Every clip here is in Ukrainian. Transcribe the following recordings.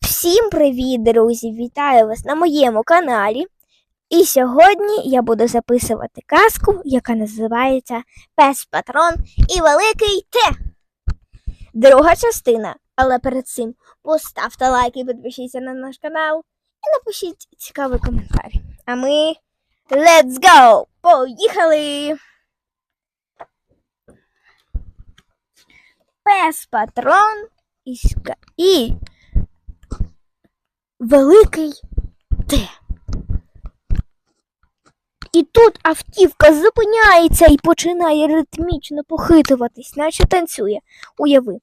Всім привіт, друзі! Вітаю вас на моєму каналі. І сьогодні я буду записувати казку, яка називається Пес Патрон і Великий Т. Друга частина. Але перед цим поставте лайк і підпишіться на наш канал і напишіть цікавий коментар. А ми let's go! Поїхали! Пес Патрон і, Великий Т. І тут автівка зупиняється і починає ритмічно похитуватись, наче танцює. Уяви,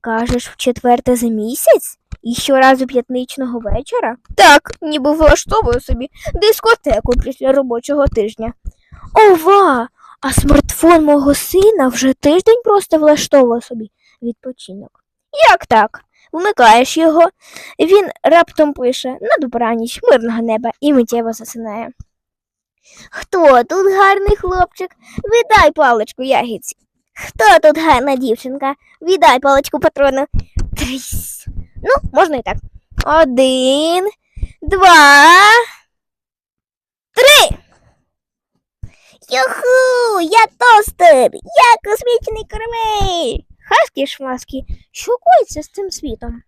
кажеш, в четверте за місяць? І щоразу п'ятничного вечора? Так, ніби влаштовую собі дискотеку після робочого тижня. Ова! А смартфон мого сина вже тиждень просто влаштовує собі відпочинок. Як так? Вмикаєш його, він раптом пише на добраніч, мирного неба і миттєво засинає. Хто тут гарний хлопчик? Віддай паличку ягідці. Хто тут гарна дівчинка? Віддай паличку патрону. Тріс. Ну, можна і так. Один, два, три. Юху, я тостер, я космічний корабель. Хаскі шмаски, що коїться з цим світом?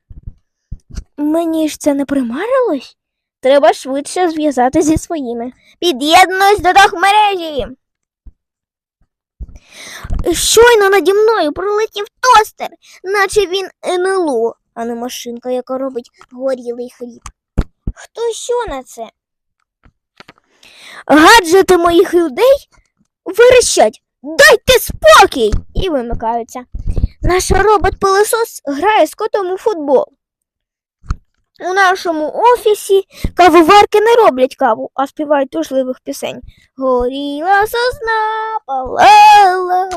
Мені ж це не примарилось? Треба швидше зв'язати зі своїми. Під'єднуюсь до мережі. Щойно наді мною пролетів тостер, наче він НЛО, а не машинка, яка робить горілий хліб. Хто що на це? Гаджети моїх людей верещать. Дайте спокій! І вимикаються. Наш робот-пилосос грає з котом у футбол. У нашому офісі кавоварки не роблять каву, а співають тужливих пісень. Горіла сосна, палала.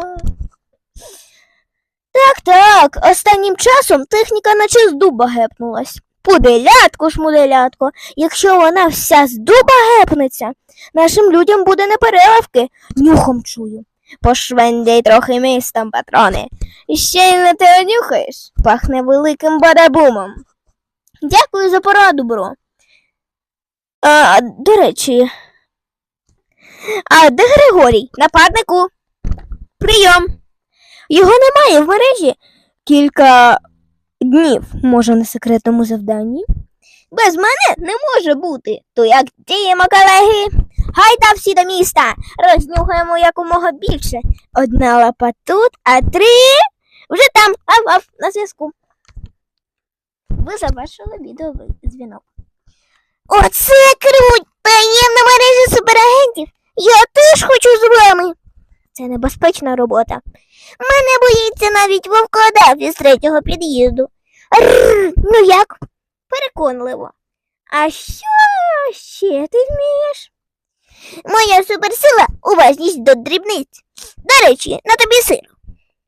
Так, так, останнім часом техніка наче з дуба гепнулась. Пуделятко ж муделятко, якщо вона вся з дуба гепнеться, нашим людям буде непереливки, нюхом чую. Пошвендяй трохи містом, патрони. Ще й не ти онюхаєш, пахне великим бадабумом. Дякую за пораду, бро. А, до речі. А де Григорій? Нападнику? Прийом. Його немає в мережі кілька днів, може, на секретному завданні. Без мене не може бути. То як діємо, колеги? Гайда всі до міста. Рознюхаємо якомога більше. Одна лапа тут, а три вже там. Ав-ав, на зв'язку. Ви завершили відеодзвінок. Оце круть! Таємна мережа суперагентів. Я теж хочу з вами. Це небезпечна робота. Мене боїться навіть вовкодав із третього під'їзду. Ну як? Переконливо. А що ще ти вмієш? Моя суперсила уважність до дрібниць. До речі, на тобі сир.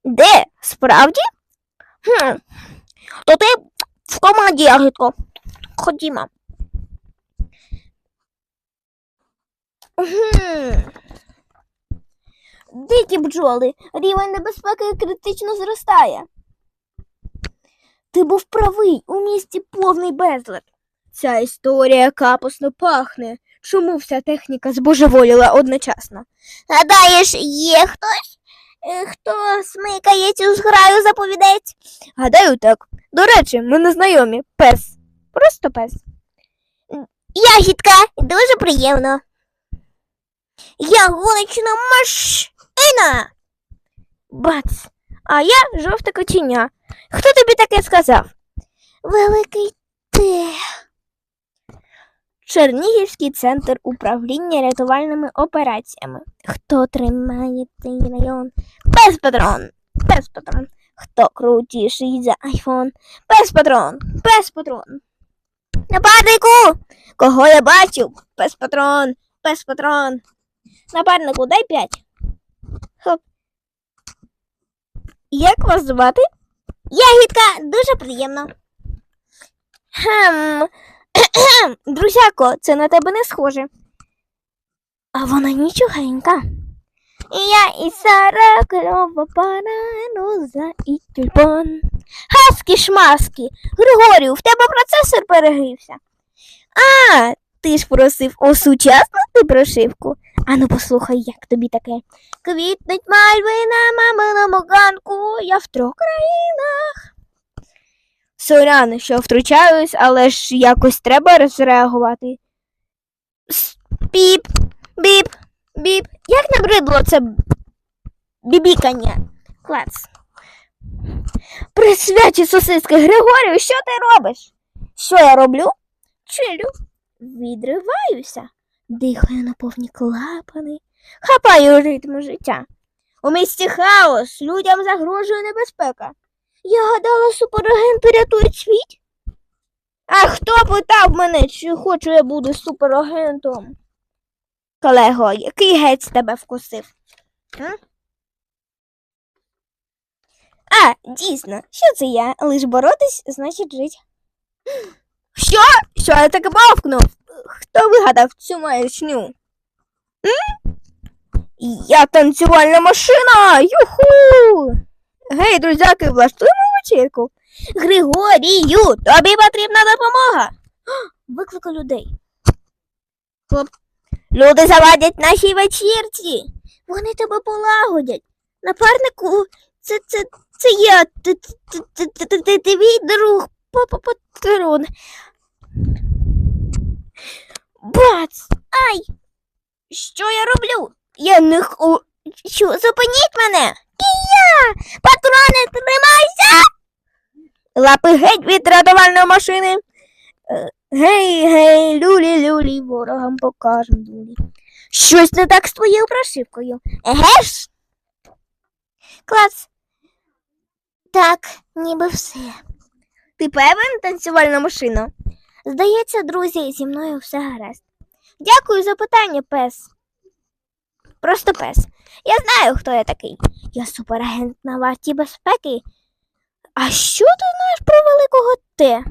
Де? Справді? Хм. То ти в команді ягідко. Ходімо. Гм. Дикі бджоли, рівень небезпеки критично зростає. Ти був правий, у місті повний безлад. Ця історія капосно пахне. Чому вся техніка збожеволіла одночасно? Гадаєш, є хтось, е, хто смикає цю зграю заповідець? Гадаю, так. До речі, ми не знайомі. Пес. Просто пес. Ягідка, дуже приємно. Я гоночна машина. Бац. А я жовте котеня. Хто тобі таке сказав? Великий ти. Чернігівський центр управління рятувальними операціями. Хто тримає цей район? Без патрон. Хто крутіший за айфон? Без патрон. Нападнику! Кого я бачив? Без патрон. Без. Нападнику, дай п'ять. Як вас звати? Ягідка, дуже приємно. Хм. Друзяко, це на тебе не схоже. А вона нічогенька. І я, і Сара, кльова парануза, і тюльпан. Хаски шмаски. Григорію, в тебе процесор перегрівся. А, ти ж просив осучаснити прошивку. Ану, послухай, як тобі таке. Квітнуть мальви на маминому ганку, я в трьох країнах. Сорян, що втручаюсь, але ж якось треба розреагувати. Піп, біп, біп. Як набридло це бібікання? Клац. При сосиски Григорію, що ти робиш? Що я роблю? Чилю. Відриваюся, дихаю на повні клапани, хапаю ритм життя. У місті хаос, людям загрожує небезпека. Я гадала, суперагент порятує світ. А хто питав мене, чи хочу я бути суперагентом? Колего, який гець тебе вкусив? А, дійсно, що це я? Лиш боротись, значить жить. Що? Що я таке бавкнув? Хто вигадав цю маячню? М? Я танцювальна машина! Юху! Гей, друзяки, влаштуємо вечірку. Григорію, тобі потрібна допомога. Викликай людей. Хлоп. Люди завадять нашій вечірці. Вони тебе полагодять. Напарнику, це, це, це я, мій друг, папа патрон. Бац! Ай! Що я роблю? Я не. Що, зупиніть мене! Патрони, тримайся! Лапи геть від рятувальної машини. Е, Гей, гей, люлі, люлі, ворогам покажем дулі. Щось не так з твоєю прошивкою. Еге? Клас. Так, ніби все. Ти певен, танцювальна машина? Здається, друзі, зі мною все гаразд. Дякую за питання, пес. Просто пес. Я знаю, хто я такий. Я суперагент на варті безпеки. А що ти знаєш про великого Т?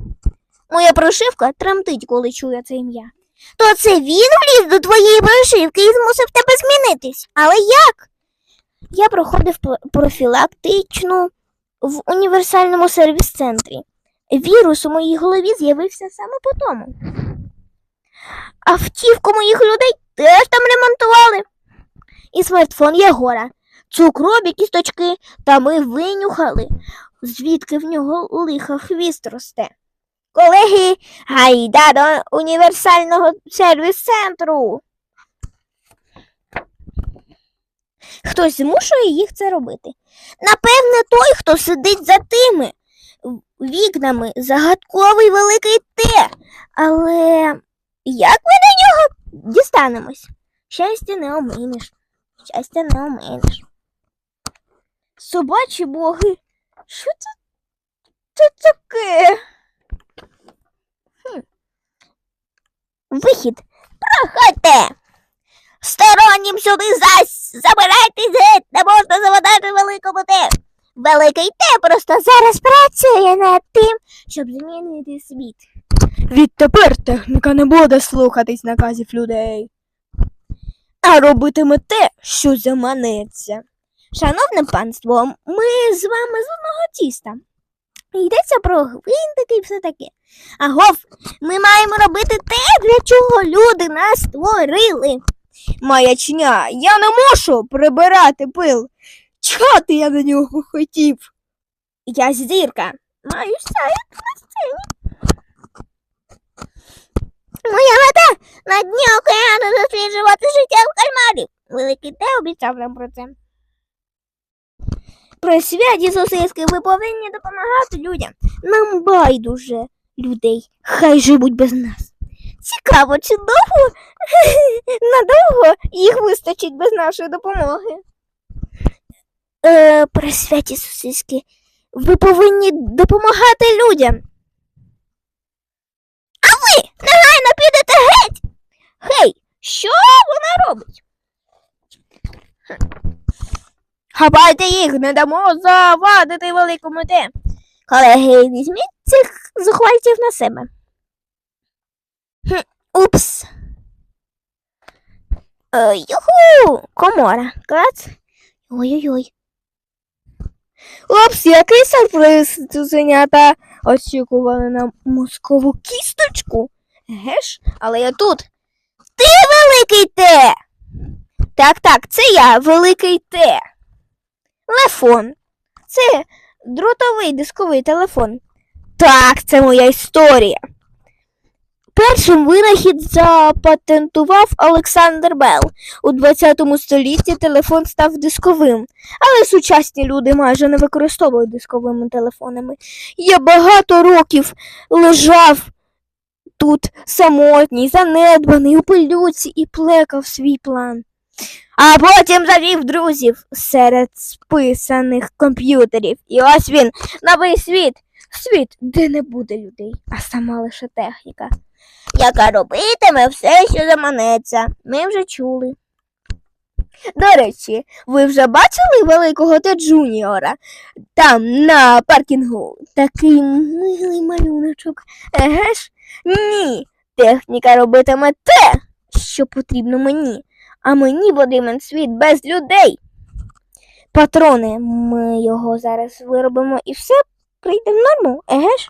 Моя прошивка тремтить, коли чує це ім'я. То це він вліз до твоєї прошивки і змусив тебе змінитись. Але як? Я проходив профілактичну в універсальному сервіс-центрі. Вірус у моїй голові з'явився саме по тому. Автівку моїх людей теж там ремонтували. І смартфон Єгора, цукрові кісточки, та ми винюхали, звідки в нього лиха хвіст росте. Колеги, гайда до універсального сервіс-центру. Хтось змушує їх це робити. Напевне, той, хто сидить за тими вікнами, загадковий великий Т. Але як ми до нього дістанемось? Щастя не оминеш. Щастя не оминеш. Собачі боги. Що це, це таке? Хм. Вихід. Проходьте. Стороннім сюди зась. Забирайтесь геть, не можна завадати великому Т. Великий Т просто зараз працює над тим, щоб змінити світ. Відтепер техніка не буде слухатись наказів людей, а робитиме те, що заманеться. Шановне панство, ми з вами з одного тіста. Йдеться про гвинтики і все таке. Агов, ми маємо робити те, для чого люди нас створили. Маячня, я не можу прибирати пил. Чати я на нього хотів. Я зірка. Маю сяяти на сцені. Моя мета на дні океану досліджувати життя в кальмарів. Великий Те обіцяв нам про це. При святі сосиски ви повинні допомагати людям. Нам байдуже людей. Хай живуть без нас. Цікаво, чи довго надовго їх вистачить без нашої допомоги. Е, при святі сосиски ви повинні допомагати людям. А ви негайно підете геть. Гей, що вона робить? Хапайте їх, не дамо завадити великому те. Колеги, візьміть цих зухвальців на себе. Хм, упс. Е, юху! Комора. Клац. Ой-ой-ой. Опс, який сюрприз, цуценята. Очікували на мозкову кісточку. Еге ж, але я тут. Великий Т! Так, так, це я, великий Т. Лефон. Це дротовий дисковий телефон. Так, це моя історія. Першим винахід запатентував Олександр Белл. У 20 столітті телефон став дисковим, але сучасні люди майже не використовують дисковими телефонами. Я багато років лежав тут самотній, занедбаний у пилюці і плекав свій план. А потім завів друзів серед списаних комп'ютерів. І ось він, новий світ. Світ, де не буде людей, а сама лише техніка. Яка робитиме все, що заманеться. Ми вже чули. До речі, ви вже бачили великого Т Джуніора? Там на паркінгу такий милий малюночок. Еге ж? Ні. Техніка робитиме те, що потрібно мені, а мені потрібен світ без людей. Патрони, ми його зараз виробимо і все прийде в норму, еге ж?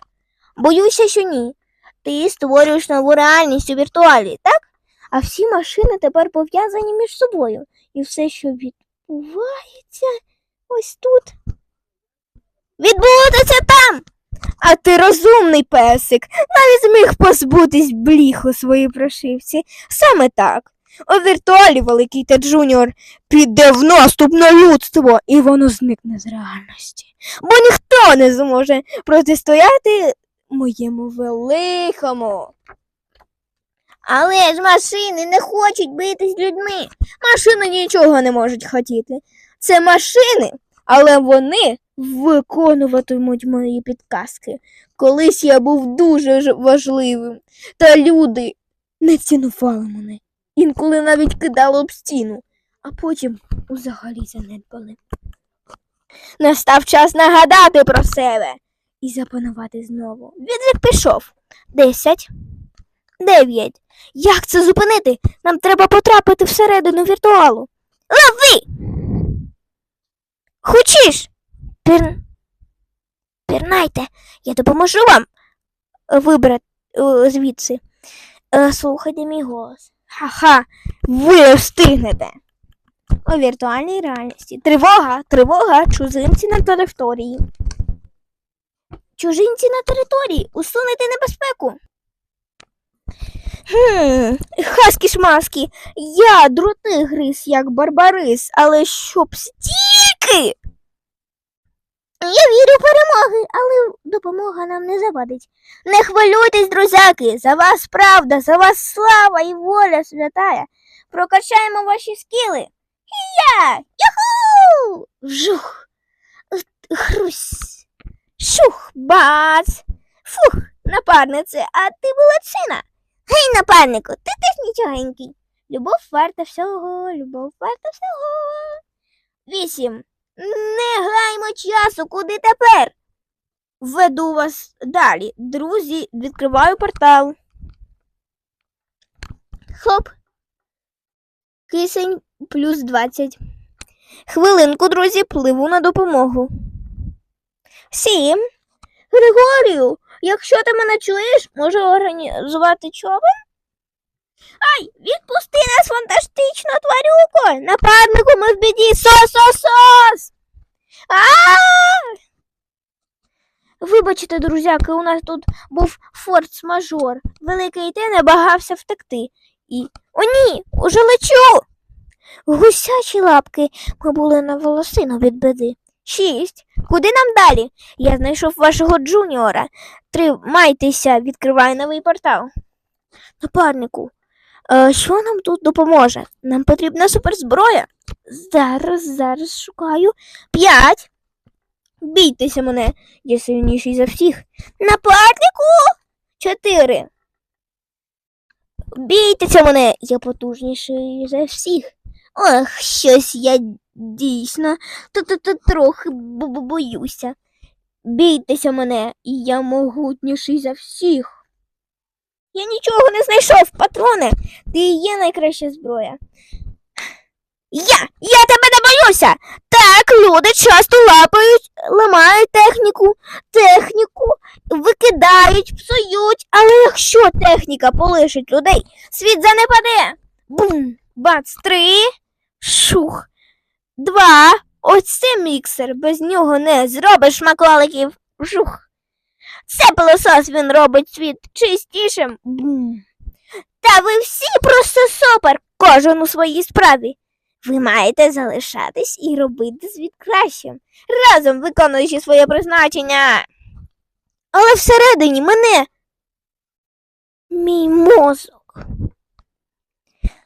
Боюся, що ні. Ти створюєш нову реальність у віртуалі, так? А всі машини тепер пов'язані між собою. І все, що відбувається ось тут. Відбудеться там. А ти розумний песик, навіть зміг позбутись бліх у своїй прошивці. Саме так. У віртуалі великий Т Джуніор піде в наступ на людство, і воно зникне з реальності. Бо ніхто не зможе протистояти моєму великому. Але ж машини не хочуть битись з людьми. Машини нічого не можуть хотіти. Це машини, але вони виконуватимуть мої підказки. Колись я був дуже важливим, та люди не цінували мене. Інколи навіть кидали об стіну, а потім взагалі занедбали. Настав час нагадати про себе і запанувати знову. Відлік пішов. Десять. Дев'ять. Як це зупинити? Нам треба потрапити всередину віртуалу. Лови! Хочеш? Пір... Пірнайте, я допоможу вам вибрати е, звідси. Е, Слухайте мій голос. Ха-ха, ви встигнете. У віртуальній реальності. Тривога, тривога, чужинці на території. Чужинці на території. Усунете небезпеку. Хм, хаски шмаски. Я дроти гриз, як барбарис, але щоб стільки. Я вірю в перемоги, але допомога нам не завадить. Не хвилюйтесь, друзяки, за вас правда, за вас слава і воля святая. Прокачаємо ваші скіли. Я! Яху! Вжух! Хрусь! Шух! Бац! Фух, напарнице, а ти молодчина. Гей, напарнику, ти теж нічогенький. Любов варта всього, любов варта всього. Вісім. Не гаймо часу, куди тепер? Веду вас далі. Друзі, відкриваю портал. Хоп. Кисень плюс 20. Хвилинку, друзі, пливу на допомогу. Сім. Григорію, якщо ти мене чуєш, можу організувати човен? Ай, відпусти нас, фантастичну тварюко! Нападнику ми в біді! Сос-сос-сос! Вибачте, друзяки, у нас тут був форс-мажор. Великий те не багався втекти. І. О, ні! Уже лечу! Гусячі лапки, ми були на волосину від біди. Шість. Куди нам далі? Я знайшов вашого джуніора. Тримайтеся, відкриваю новий портал. Напарнику, е, що нам тут допоможе? Нам потрібна суперзброя. Зараз, зараз шукаю. П'ять. Бійтеся мене, я сильніший за всіх. Напарнику. Чотири. Бійтеся мене, я потужніший за всіх. Ох, щось я дійсно то-то-то трохи бо- бо- боюся. Бійтеся мене, і я могутніший за всіх. Я нічого не знайшов, патрони. Ти є найкраща зброя. Я, я тебе не боюся. Так, люди часто лапають, ламають техніку, техніку, викидають, псують, але якщо техніка полишить людей, світ занепаде. Бум, бац, три, шух, два. Ось це міксер, без нього не зробиш маколиків. Жух. Це пилосос він робить світ чистішим. Бум. Та ви всі просто супер, кожен у своїй справі. Ви маєте залишатись і робити світ кращим, разом виконуючи своє призначення. Але всередині мене мій мозок.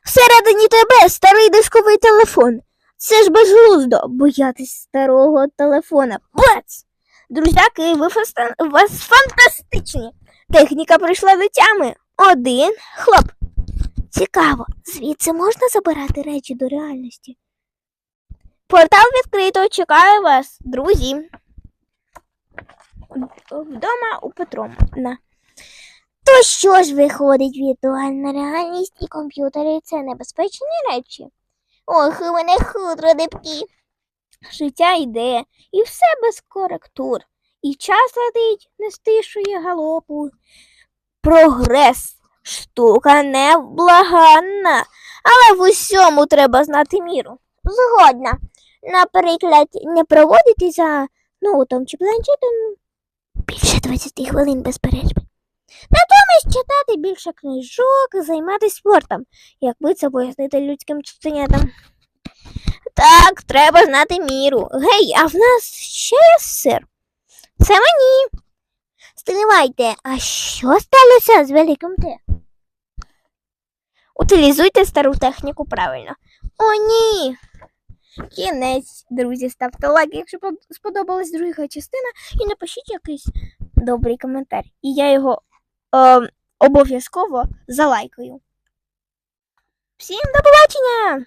Всередині тебе старий дисковий телефон. Це ж безглуздо боятись старого телефона. Бац! Друзяки, ви, фаста... вас фантастичні. Техніка прийшла до тями. Один хлоп. Цікаво, звідси можна забирати речі до реальності. Портал відкрито, чекаю вас, друзі. Вдома у Петромна. То що ж виходить віртуальна реальність і комп'ютери це небезпечні речі? Ох, у мене хутро дибки. Життя йде, і все без коректур. І час летить, не стишує галопу. Прогрес штука невблаганна, але в усьому треба знати міру. Згодна. Наприклад, не проводити за ноутом чи планшетом більше 20 хвилин без перерви. Натомість читати більше книжок, займатися спортом, якби це пояснити людським чтенятам. Так, треба знати міру. Гей, а в нас ще є сир. Це мені. Стривайте, а що сталося з великим Т? Утилізуйте стару техніку правильно. О, ні. Кінець, друзі, ставте лайк, якщо сподобалась друга частина, і напишіть якийсь добрий коментар. І я його е, обов'язково залайкаю. Всім до побачення!